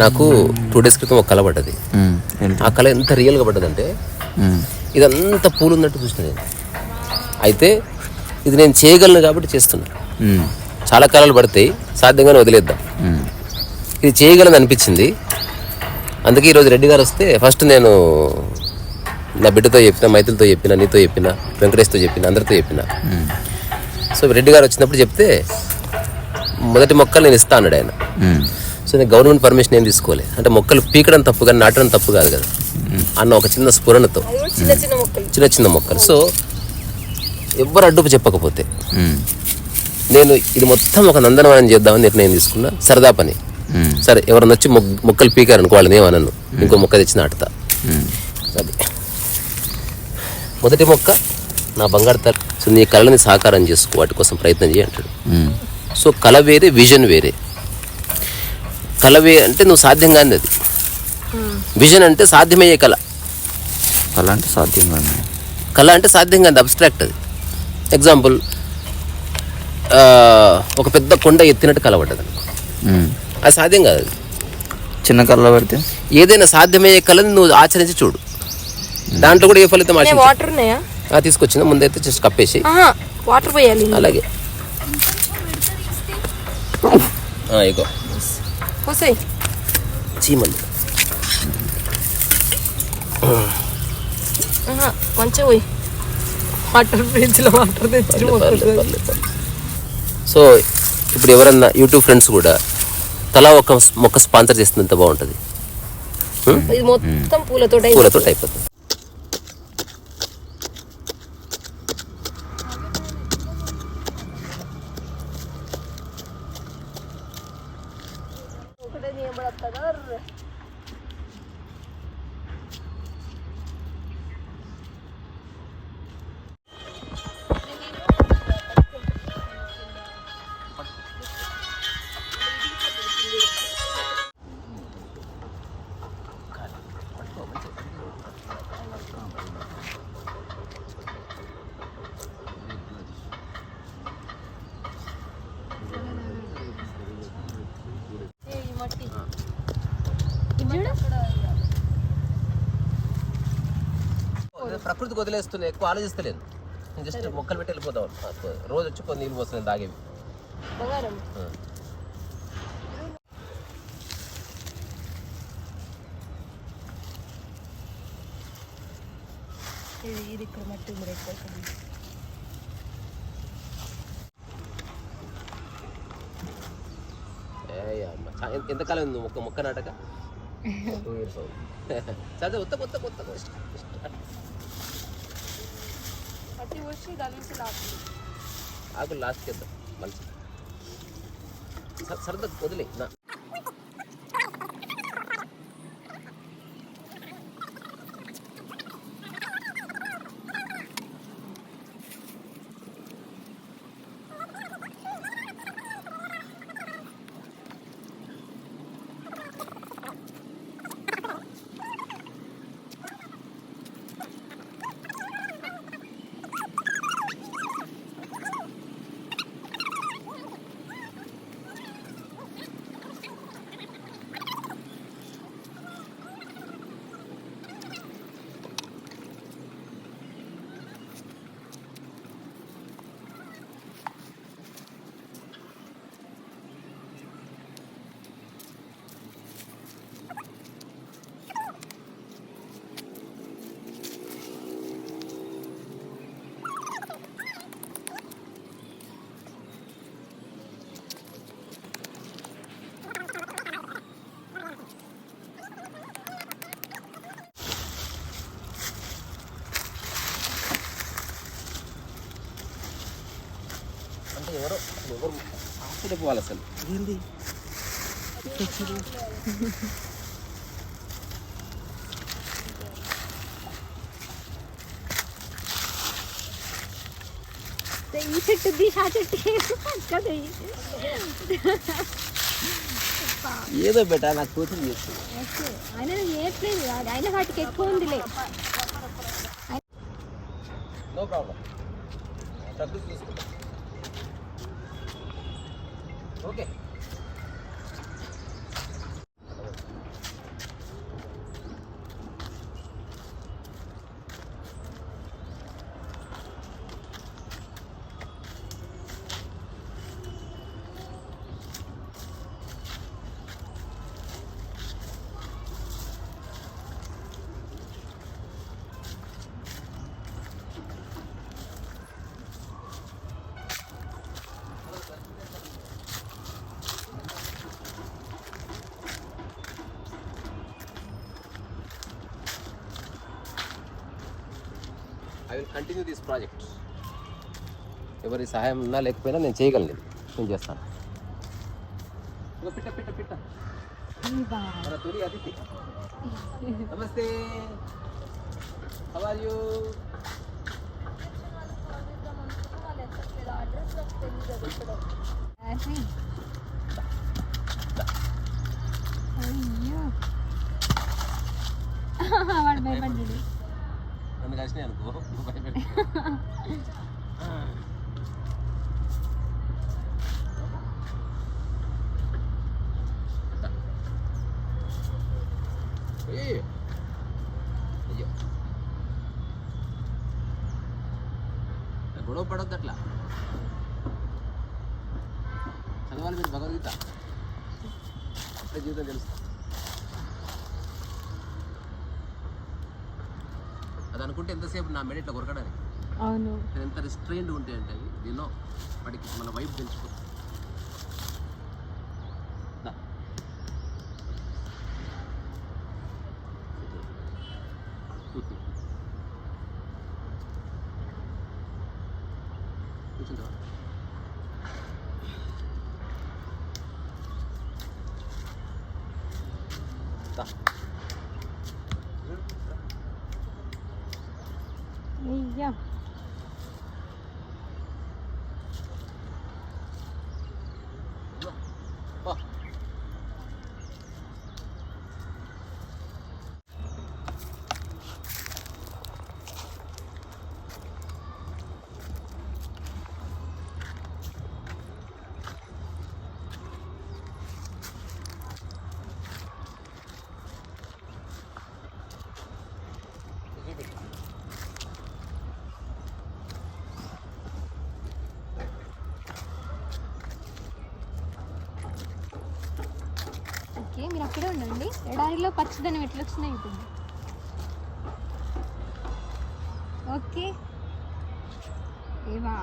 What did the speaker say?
నాకు two days క్రితం ఒక కళ పడ్డది. ఆ కళ ఎంత రియల్గా పడ్డదంటే ఇదంతా పూలు ఉన్నట్టు చూసిన నేను. అయితే ఇది నేను చేయగలను కాబట్టి చేస్తున్నా. చాలా కళలు పడతాయి సాధ్యంగానే వదిలేద్దాం. ఇది చేయగలను అనిపించింది. అందుకే ఈరోజు రెడ్డి గారు వస్తే ఫస్ట్ నేను నా బిడ్డతో చెప్పిన మైతులతో చెప్పిన నీతో చెప్పిన వెంకటేష్తో చెప్పిన అందరితో చెప్పిన. సో రెడ్డి గారు వచ్చినప్పుడు చెప్తే మొదటి మొక్కలు నేను ఇస్తా అన్నాడు ఆయన. సో నేను గవర్నమెంట్ పర్మిషన్ ఏం తీసుకోలే. అంటే మొక్కలు పీకడం తప్పు కానీ నాటడం తప్పు కాదు కదా. అన్న ఒక చిన్న స్ఫురణతో. చిన్న చిన్న మొక్కలు. చిన్న చిన్న మొక్కలు. సో ఎవ్వరు అడ్డుపు చెప్పకపోతే. నేను ఇది మొత్తం ఒక నందనవనం చేద్దామని నిర్ణయం తీసుకున్నా. సరదా పని. సరే ఎవరన్నా వచ్చి మొక్కలు పీకారనుకో వాళ్ళని ఏమనను ఇంకో మొక్క తెచ్చి నాటుతా. అది. మొదటి మొక్క నా బంగారు తల్లి సో నీ కళని సాకారం చేసుకో వాటి కోసం ప్రయత్నం చేయి అంటాడు. ఉమ్, సో కళ వేరే విజన్ వేరే. కళ వే అంటే నువ్వు సాధ్యం కాని అది. విజన్ అంటే సాధ్యమయ్యే కళ. అలాంటి సాధ్యం కాదు కళ అంటే సాధ్యం కాదు అబ్స్ట్రాక్ట్ అది. ఎగ్జాంపుల్ ఒక పెద్ద కొండ ఎత్తినట్టు కళ పడ్డది అది సాధ్యం కాదు అది. చిన్న కళ్ళ పెడితే? ఏదైనా సాధ్యమయ్యే కళని నువ్వు ఆచరించి చూడు. దాంట్లో కూడా ఏ ఫలితం వాటర్ ఉన్నాయా? ఆ, తీసుకొచ్చిన ముందైతే జస్ట్ కప్పేసి. వాటర్ పోయాలి. అలాగే. ఆ, ఇగో. పోసాయి చీమలు కొంచెం పోయి వాటర్ ఫ్రిడ్జ్లో వాటర్ తెచ్చి. సో ఇప్పుడు ఎవరన్నా యూట్యూబ్ ఫ్రెండ్స్ కూడా తలా ఒక మొక్క స్పాన్సర్ చేస్తుంది ఎంత బాగుంటుంది. ఇది మొత్తం పూలతో పూలతో అయిపోతుంది. ప్రకృతికి వదిలేస్తున్నాయి ఎక్కువ ఆలోచిస్తలేను జస్ట్ మొక్కలు పెట్టి వెళ్ళిపోతాం రోజు వచ్చి కొన్ని నీళ్ళు పోస్తున్నాయి తాగేవి. ఇది ఇక్కడ మట్టి ఎంతకాలం ఉంది మొక్క మొక్క నాటక? టూ ఇయర్స్ చదివి కొత్త కొత్త కొత్త మట్టి వచ్చి దాని నుంచి లాస్ట్ ఆకు లాస్ట్ చేద్దాం మంచిది సరదా వదిలే నా అంటే ఎవరో అసలు ఎవరు ఆశ్చర్యపోవాలి అసలు ఏంది ఈ చెట్టు దిశ చెట్టు కదా ఏదో బెట నాకు కూతురు చేస్తుంది ఆయన చేయట్లేదు ఆయన వాటికి ఎక్కువ ఉందిలే నో ప్రాబ్లం ప్రకృతి చూసుకుంటా okay I will continue this project ఎవరి సహాయం ఉన్నా లేకపోయినా నేను చేయగలను నేను చేస్తాను ఇదిగో పిట్ట పిట్ట పిట్ట మన తొలి అతిథి నమస్తే హౌ ఆర్ యూ అయ్యో వాడు భయపడ్డాడు నన్ను కలిసినాయి అనుకో నువ్వు భయపెట్టు. ఏయ్. అయ్యో గొడవ పడొద్దు అట్లా చదవాలి మీరు భగవద్గీత అప్పుడే జీవితం తెలుస్తుంది అది అనుకుంటే ఎంతసేపు నా మెడ ఇట్లా కొరకడానికి? అవును. అది ఎంత రిస్ట్రైన్డ్ ఉంటే అంటే అవి దీనిలో వాడికి మన వైపు తెలుసుకో దా. ఓకే మీరు అక్కడే ఉండండి. ఎడారిలో పచ్చదనం ఎట్లా వచ్చినాయి ఇప్పుడు ఓకే. ఏవా